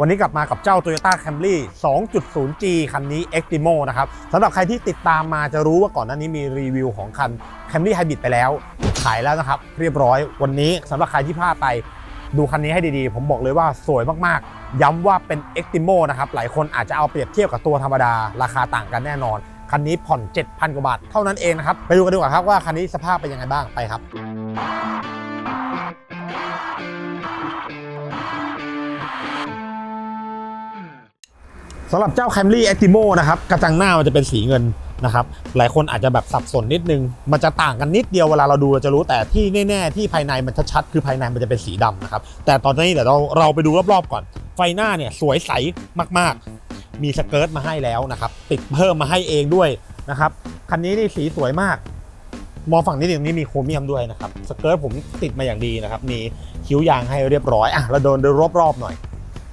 วันนี้กลับมากับเจ้า Toyota Camry 2.0G คันนี้ Extremo นะครับสำหรับใครที่ติดตามมาจะรู้ว่าก่อนหน้านี้มีรีวิวของคัน Camry Hybrid ไปแล้ว ขายแล้วนะครับ เรียบร้อยวันนี้สำหรับใครที่พลาดไปดูคันนี้ให้ดีๆ ผมบอกเลยว่าสวยมากๆ ย้ำว่าเป็น Extremo นะครับ หลายคนอาจจะเอาเปรียบเทียบกับตัวธรรมดา ราคาต่างกันแน่นอน คันนี้ผ่อน 7,000 กว่าบาทเท่านั้นเองนะครับ ไปดูกันดีกว่าครับว่าคันนี้สภาพเป็นยังไงบ้างไปครับ สำหรับเจ้า Camry Extremo นะครับกระจังหน้ามันจะเป็นสีเงินนะครับหลายคนอาจจะแบบสับสนนิดนึง มันจะต่างกันนิดเดียวเวลาเราดูเราจะรู้แต่ที่แน่ๆที่ภายในมันชัดๆคือภายในมันจะเป็นสีดำนะครับแต่ตอนนี้เดี๋ยวเราเราไปดูรอบๆก่อน ไฟหน้าเนี่ยสวยใสมากๆ มีสเกิร์ตมาให้แล้วนะครับติดเพิ่มมาให้เองด้วยนะครับคันนี้นี่สีสวยมาก มองฝั่งนี้ตรงนี้มีโครเมียมด้วยนะครับสเกิร์ตผมติดมาอย่างดีนะครับมีคิ้วยางให้เรียบร้อยอะเราเดินเดินรอบๆหน่อย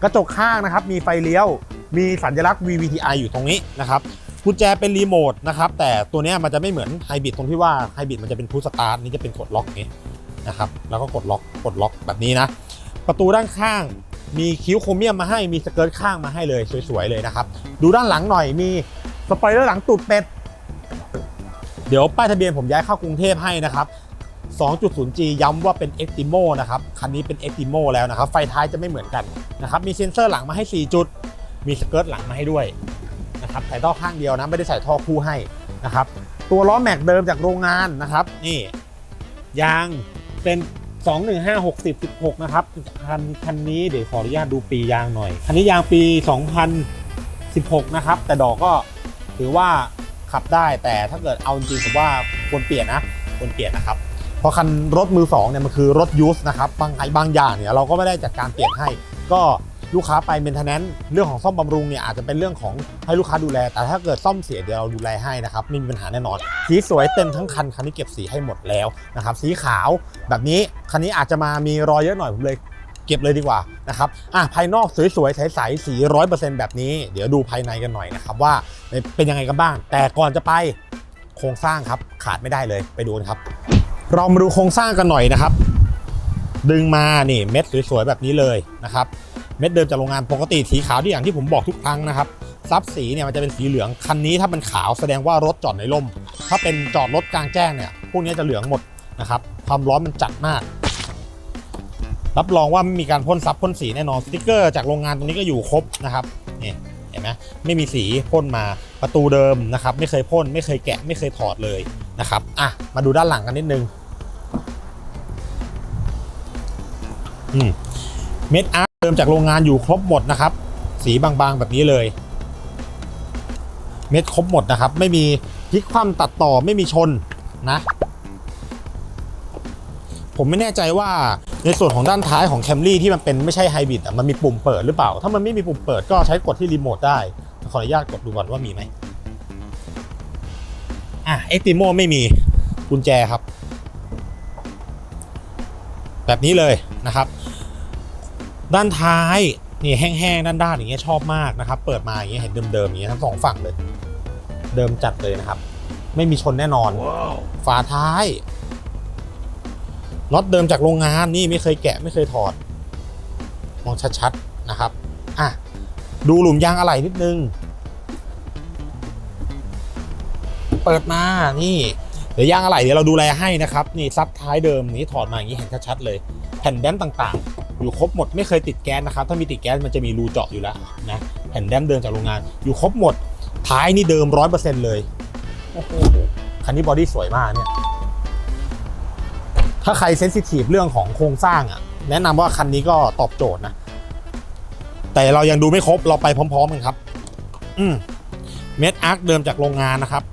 กระจกข้างนะครับมีไฟเลี้ยว มีสัญลักษณ์ VVTi อยู่ตรงนี้นะครับกุญแจเป็นรีโมทนะครับแต่ตัวนี้มันจะไม่เหมือนไฮบริดตรงที่ว่าไฮบริดมันจะเป็นพุชสตาร์ทนี่จะเป็นกดล็อกนี้นะครับแล้วก็กดล็อกกดล็อกแบบนี้นะ ประตูด้านข้างมีคิ้วโครเมียมมาให้มีสเกิร์ตข้างมาให้เลยสวยๆเลยนะครับ ดูด้านหลังหน่อยมีสปอยเลอร์หลังตูดเป็ดเดี๋ยวป้ายทะเบียนผมย้ายเข้ากรุงเทพให้นะครับ 2.0G ย้ำว่าเป็น Extremo นะครับ คันนี้เป็น Extremo แล้วนะครับ ไฟท้ายจะไม่เหมือนกันนะครับ มีเซ็นเซอร์หลังมาให้ 4 จุด มีสเกิร์ตหลังมาให้ด้วยนะครับใส่ท่อข้างเดียวนะไม่ได้ใส่ท่อคู่ให้นะครับ ตัวล้อแม็กเดิมจากโรงงานนะครับ นี่ยางเป็น 215 60 16 นะครับคันคันนี้เดี๋ยวขออนุญาตดูปียางหน่อยคันนี้ยางปี 2016 นะครับ แต่ดอกก็ถือว่าขับได้แต่ถ้าเกิดเอาจริงๆผมว่าควรเปลี่ยนนะควรเปลี่ยนนะครับเพราะคันรถมือสองเนี่ยมันคือรถยูสนะครับบางไอบางอย่างเนี่ยเราก็ไม่ได้จัดการเปลี่ยนให้ ก็ ลูกค้าไปเมนเทนแนนเรื่องของซ่อมบำรุงเนี่ยอาจจะเป็นเรื่องของให้ลูกค้าดูแล แต่ถ้าเกิดซ่อมเสียเดี๋ยวเราดูแลให้นะครับไม่มีปัญหาแน่นอน สีสวยเต็มทั้งคัน คันนี้เก็บสีให้หมดแล้วนะครับสีขาวแบบนี้คันนี้อาจจะมามีรอยเยอะหน่อยผมเลยเก็บเลยดีกว่านะครับอะภายนอกสวยๆใสๆสีร้อยเปอร์เซ็นต์แบบนี้ เดี๋ยวดูภายในกันหน่อยนะครับว่าเป็นยังไงกันบ้าง แต่ก่อนจะไปโครงสร้างครับขาดไม่ได้เลยไปดูกันครับ เรามาดูโครงสร้างกันหน่อยนะครับ ดึงมานี่เม็ดสวยๆแบบนี้เลยนะครับ เม็ดเดิมจากโรงงานปกติสีขาวที่อย่างที่ผมบอกทุกครั้งนะครับซับสีเนี่ยมันจะเป็นสีเหลืองคันนี้ถ้ามันขาวแสดงว่ารถจอดในร่ม ถ้าเป็นจอดรถกลางแจ้งเนี่ยพวกนี้จะเหลืองหมดนะครับความร้อนมันจัดมาก รับรองว่าไม่มีการพ่นซับพ่นสีแน่นอนสติกเกอร์จากโรงงานตรงนี้ก็อยู่ครบนะครับนี่เห็นไหมไม่มีสีพ่นมาประตูเดิมนะครับ ไม่เคยพ่นไม่เคยแกะไม่เคยถอดเลยนะครับอะมาดูด้านหลังกันนิดนึงอืมเม็ดอาร์ เดิมจากโรงงานอยู่ครบหมดนะครับ สีบางๆแบบนี้เลย เม็ดครบหมดนะครับ ไม่มีพลิกคว่ำตัดต่อไม่มีชนนะ ผมไม่แน่ใจว่าในส่วนของด้านท้ายของ Camry ที่มันเป็นไม่ใช่ไฮบริดอะมันมีปุ่มเปิดหรือเปล่า ถ้ามันไม่มีปุ่มเปิดก็ใช้กดที่รีโมทได้ ขออนุญาตกดดูก่อนว่ามีไหมอะ Extremo ไม่มีกุญแจครับ แบบนี้เลยนะครับ ด้านท้ายนี่แห้งๆ ด้านๆอย่างเงี้ยชอบมากนะครับ เปิดมาอย่างเงี้ยเห็นเดิมๆอย่างเงี้ยทั้งสองฝั่งเลย เดิมจัดเลยนะครับ ไม่มีชนแน่นอนฝาท้ายน็อตเดิมจากโรงงานนี่ไม่เคยแกะไม่เคยถอดมองชัดๆนะครับอะดูหลุมยางอะไหล่นิดนึง เปิดมานี่เดี๋ยวยางอะไหล่เดี๋ยวเราดูแลให้นะครับ นี่ซับท้ายเดิมนี้ถอดมาอย่างนี้เห็นชัดๆเลย แผ่นแดมต่างๆ อยู่ครบหมดไม่เคยติดแก๊สนะครับถ้ามีติดแก๊สมันจะมีรูเจาะอยู่แล้วนะแผ่นแดมเดิมจากโรงงานอยู่ครบหมดท้ายนี่เดิมร้อยเปอร์เซ็นต์เลยโอ้โหคันนี้บอดี้สวยมากเนี่ยถ้าใครเซนซิทีฟเรื่องของโครงสร้างอะ แนะนำว่าคันนี้ก็ตอบโจทย์นะ แต่เรายังดูไม่ครบเราไปพร้อมๆกันครับ อืมเม็ดอาร์คเดิมจากโรงงานนะครับ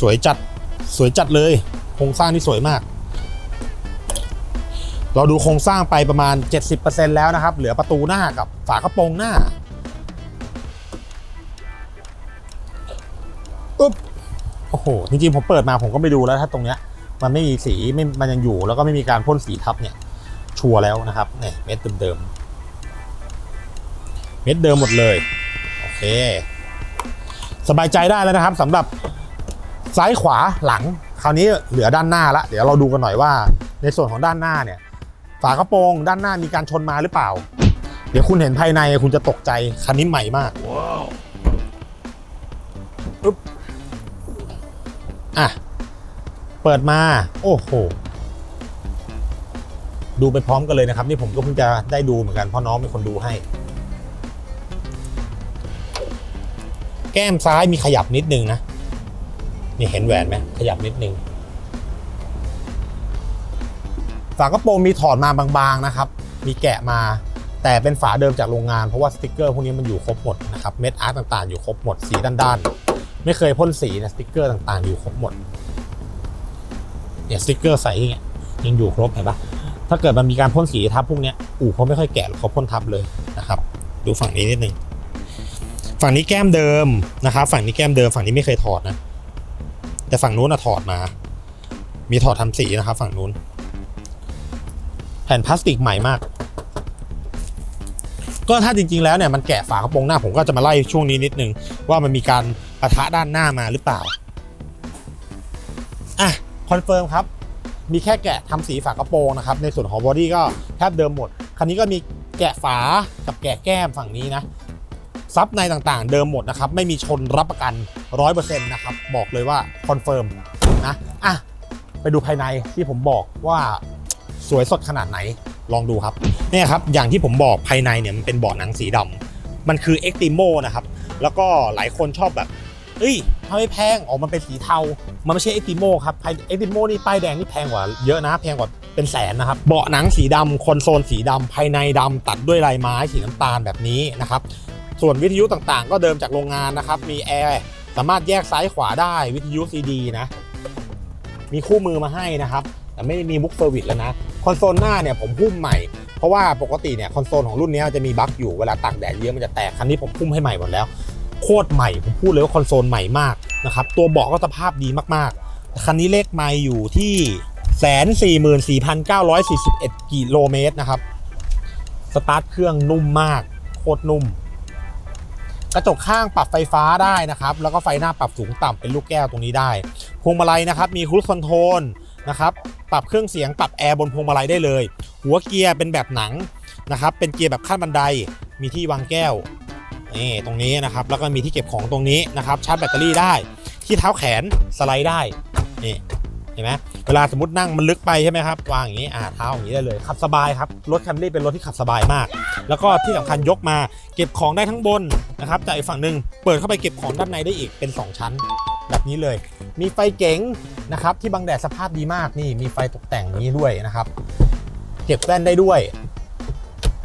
สวยจัดสวยจัดเลย โครงสร้างนี่สวยมาก เราดูโครงสร้างไปประมาณ 70%แล้วนะครับ เหลือประตูหน้ากับฝากระโปรงหน้าอุ๊บโอ้โห จริงๆ ผมเปิดมาผมก็ไม่ดูแล้วถ้าตรงเนี้ย มันไม่มีสีไม่มันยังอยู่ แล้วก็ไม่มีการพ่นสีทับเนี่ย ชัวร์แล้วนะครับเนี่ยเม็ดเดิมๆ เม็ดเดิมหมดเลย โอเค สบายใจได้แล้วนะครับสำหรับซ้ายขวาหลัง คราวนี้เหลือด้านหน้าละ เดี๋ยวเราดูกันหน่อยว่าในส่วนของด้านหน้าเนี่ย ฝากระโปรงด้านหน้ามีการชนมาหรือเปล่า เดี๋ยวคุณเห็นภายในคุณจะตกใจคันนี้ใหม่มากอุ๊บอะ เปิดมา โอ้โห ดูไปพร้อมกันเลยนะครับ นี่ผมก็เพิ่งจะได้ดูเหมือนกันเพราะน้องเป็นคนดูให้ แก้มซ้ายมีขยับนิดนึงนะ นี่เห็นแหวนไหมขยับนิดนึง ฝากระโปรงมีถอดมาบางๆนะครับ มีแกะมา แต่เป็นฝาเดิมจากโรงงานเพราะว่าสติกเกอร์พวกนี้มันอยู่ครบหมดนะครับเม็ดอาร์ตต่างๆอยู่ครบหมดสีด้านๆ ไม่เคยพ่นสีนะสติกเกอร์ต่างๆ อยู่ครบหมดเนี่ยสติกเกอร์ใสอย่างเงี้ยยังอยู่ครบเห็นปะถ้าเกิดมันมีการพ่นสีทับพวกเนี้ยอู่เขาไม่ค่อยแกะเขาพ่นทับเลยนะครับ ดูฝั่งนี้นิดนึงฝั่งนี้แก้มเดิมนะครับ ฝั่งนี้แก้มเดิมฝั่งนี้ไม่เคยถอดนะ แต่ฝั่งนู้นอะถอดมา มีถอดทำสีนะครับ ฝั่งนู้น แผ่นพลาสติกใหม่มาก ก็ถ้าจริงๆแล้วเนี่ยมันแกะฝากระโปรงหน้าผมก็จะมาไล่ช่วงนี้นิดนึง ว่ามันมีการปะทะด้านหน้ามาหรือเปล่าอะคอนเฟิร์มครับ มีแค่แกะทำสีฝากระโปรงนะครับ ในส่วนของบอดี้ก็แทบเดิมหมด คันนี้ก็มีแกะฝากับแกะแก้มฝั่งนี้นะซับในต่างๆ เดิมหมดนะครับ ไม่มีชนรับประกัน 100%นะครับ บอกเลยว่าคอนเฟิร์มนะ อะ ไปดูภายในที่ผมบอกว่า สวยสดขนาดไหนลองดูครับเนี่ยครับอย่างที่ผมบอกภายในเนี่ยมันเป็นเบาะหนังสีดำมันคือ e x t i m o นะครับแล้วก็หลายคนชอบแบบเอ้ยทำไมแพงออกมันเป็นสีเทา มันไม่ใช่ e x t i m o ครับ e x t i m o นี่ป้ายแดงนี่แพงกว่าเยอะนะแพงกว่าเป็นแสนนะครับ เบาะหนังสีดำคอนโซลสีดำภายในดำตัดด้วยลายไม้สีน้ำตาลแบบนี้นะครับส่วนวิทยุต่างๆ ก็เดิมจากโรงงานนะครับ มีแอร์สามารถแยกซ้ายขวาได้วิทยุ CD นะ มีคู่มือมาให้นะครับ แต่ไม่มีมุกเซอร์วิสแล้วนะ คอนโซลหน้าเนี่ยผมพุ่มใหม่ เพราะว่าปกติเนี่ยคอนโซลของรุ่นนี้จะมีบั๊กอยู่เวลาตากแดดเยอะมันจะแตกคันนี้ผมพุ่มให้ใหม่หมดแล้วโคตรใหม่ผมพูดเลยว่าคอนโซลใหม่มากนะครับตัวเบาะก็สภาพดีมากๆ คันนี้เลขไมล์อยู่ที่แสนสี่หมื่นสี่พันเก้าร้อยสี่สิบเอ็ดกิโลเมตรนะครับสตาร์ทเครื่องนุ่มมาก โคตรนุ่ม กระจกข้างปรับไฟฟ้าได้นะครับ แล้วก็ไฟหน้าปรับสูงต่ำเป็นลูกแก้วตรงนี้ได้ พวงมาลัยนะครับ มีครู i คอนโทรล นะครับ ปรับเครื่องเสียงปรับแอร์บนพวงมาลัยได้เลย หัวเกียร์เป็นแบบหนังนะครับ เป็นเกียร์แบบขั้นบันได มีที่วางแก้วนี่ตรงนี้นะครับ แล้วก็มีที่เก็บของตรงนี้นะครับ ชาร์จแบตเตอรี่ได้ ที่เท้าแขนสไลด์ได้ นี่เห็นไหมเวลาสมมตินั่งมันลึกไปใช่ไหมครับ วางอย่างนี้ อ่าเท้าอย่างนี้ได้เลย ขับสบายครับ รถแคมรี่เป็นรถที่ขับสบายมาก แล้วก็ที่สำคัญยกมาเก็บของได้ทั้งบนนะครับ แต่อีกฝั่งหนึ่งเปิดเข้าไปเก็บของด้านในได้อีกเป็น 2 ชั้น แบบนี้เลย มีไฟเก๋งนะครับที่บังแดดสภาพดีมากนี่มีไฟตกแต่งนี้ด้วยนะครับ เก็บแว่นได้ด้วย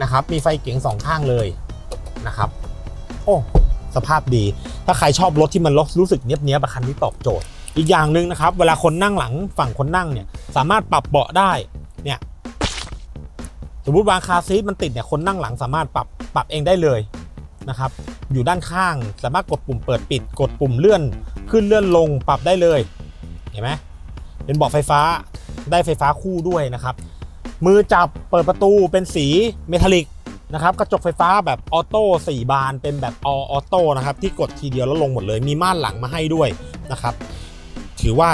นะครับ มีไฟเก๋งสองข้างเลยนะครับ โอ้สภาพดี ถ้าใครชอบรถที่มันรู้สึกเนี้ยบเนี้ยบคันนี้ตอบโจทย์ อีกอย่างหนึ่งนะครับ เวลาคนนั่งหลังฝั่งคนนั่งเนี่ยสามารถปรับเบาะได้เนี่ยสมมติวางคาซีทมันติดเนี่ยคนนั่งหลังสามารถปรับปรับเองได้เลยนะครับ อยู่ด้านข้าง สามารถกดปุ่มเปิดปิด กดปุ่มเลื่อน ขึ้นเลื่อนลงปรับได้เลย เห็นไหมเป็นเบาะไฟฟ้าได้ไฟฟ้าคู่ด้วยนะครับ มือจับเปิดประตูเป็นสีเมทัลลิกนะครับกระจกไฟฟ้าแบบออโต้สี่บานเป็นแบบออโต้นะครับที่กดทีเดียวแล้วลงหมดเลย มีม่านหลังมาให้ด้วยนะครับ ถือว่า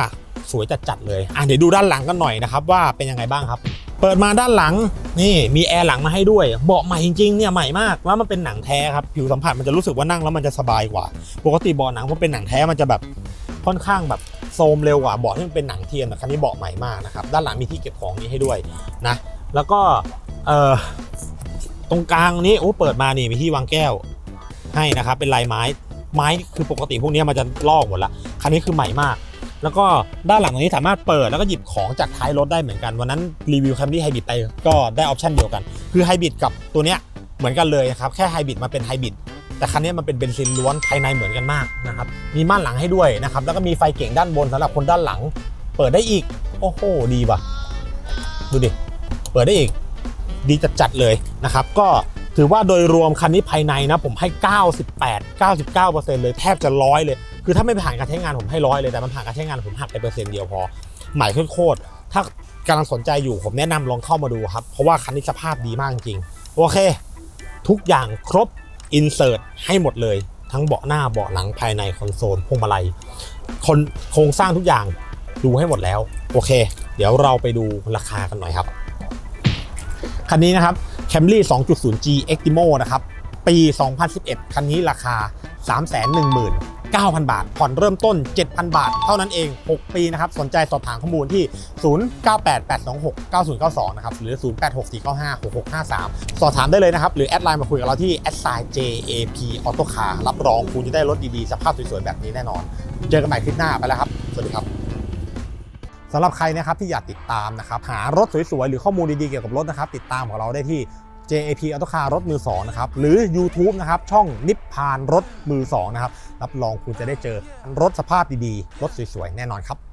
สวยจัดๆเลยอะเดี๋ยวดูด้านหลังกันหน่อยนะครับว่าเป็นยังไงบ้างครับ เปิดมาด้านหลังนี่มีแอร์หลังมาให้ด้วยเบาะใหม่จริงๆเนี่ยใหม่มากแล้วมันเป็นหนังแท้ครับผิวสัมผัสมันจะรู้สึกว่านั่งแล้วมันจะสบายกว่า ปกติเบาะหนังพอเป็นหนังแท้มันจะแบบค่อนข้างแบบโซมเร็วกว่าเบาะที่มันเป็นหนังเทียมแต่คันนี้เบาะใหม่มากนะครับด้านหลังมีที่เก็บของนี้ให้ด้วยนะแล้วก็เอ่อตรงกลางนี้โอ้เปิดมานี่มีที่วางแก้วให้นะครับเป็นลายไม้ไม้คือปกติพวกนี้มันจะลอกหมดละคันนี้คือใหม่มาก แล้วก็ด้านหลังตรงนี้สามารถเปิดแล้วก็หยิบของจากท้ายรถได้เหมือนกัน วันนั้นรีวิว Camry Hybrid ไปก็ได้ออปชันเดียวกัน คือไฮบริดกับตัวเนี้ยเหมือนกันเลยนะครับ แค่ไฮบริดมาเป็นไฮบริดแต่คันนี้มันเป็นเบนซินล้วนภายในเหมือนกันมากนะครับ มีม่านหลังให้ด้วยนะครับ แล้วก็มีไฟเก่งด้านบนสำหรับคนด้านหลัง เปิดได้อีก โอ้โห ดีว่ะ ดูดิ เปิดได้อีก ดีจัดๆเลยนะครับ ก็ถือว่าโดยรวมคันนี้ภายในนะ ผมให้ 98 99%เลยแทบจะร้อยเลย คือถ้าไม่ผ่านการใช้งานผมให้ร้อยเลยแต่มันผ่านการใช้งานผมหักไปเปอร์เซ็นต์เดียวพอใหม่โคตรถ้ากำลังสนใจอยู่ผมแนะนำลองเข้ามาดูครับ เพราะว่าคันนี้สภาพดีมากจริงโอเค ทุกอย่างครบอินเสิร์ตให้หมดเลย ทั้งเบาะหน้าเบาะหลังภายในคอนโซลพวงมาลัยคนโครงสร้างทุกอย่างดูให้หมดแล้ว โอเค เดี๋ยวเราไปดูราคากันหน่อยครับ คันนี้นะครับ Camry 2.0G Extimo นะครับ ปี 2011 คันนี้ราคา 9,000 บาท ผ่อนเริ่มต้น 7,000 บาท เท่านั้นเอง 6 ปีนะครับ สนใจสอบถามข้อมูลที่ 0988269092 นะครับ หรือ 0864956653 สอบถามได้เลยนะครับ หรือแอดไลน์มาคุยกับเราที่ a d s i g JAP Auto Car รับรองคุณจะได้รถดีๆ สภาพสวยๆ แบบนี้แน่นอน เจอกันใหม่คลิปหน้าไปแล้วครับ สวัสดีครับสำหรับใครนะครับที่อยากติดตามนะครับหารถสวยๆ หรือข้อมูลดีๆ เกี่ยวกับรถนะครับ ติดตามของเราได้ที่ JAP Auto Car รถมือ2นะครับหรือ YouTube นะครับช่องนิพพานรถมือ2นะครับรับรองคุณจะได้เจอรถสภาพดีๆ รถสวยๆ แน่นอนครับ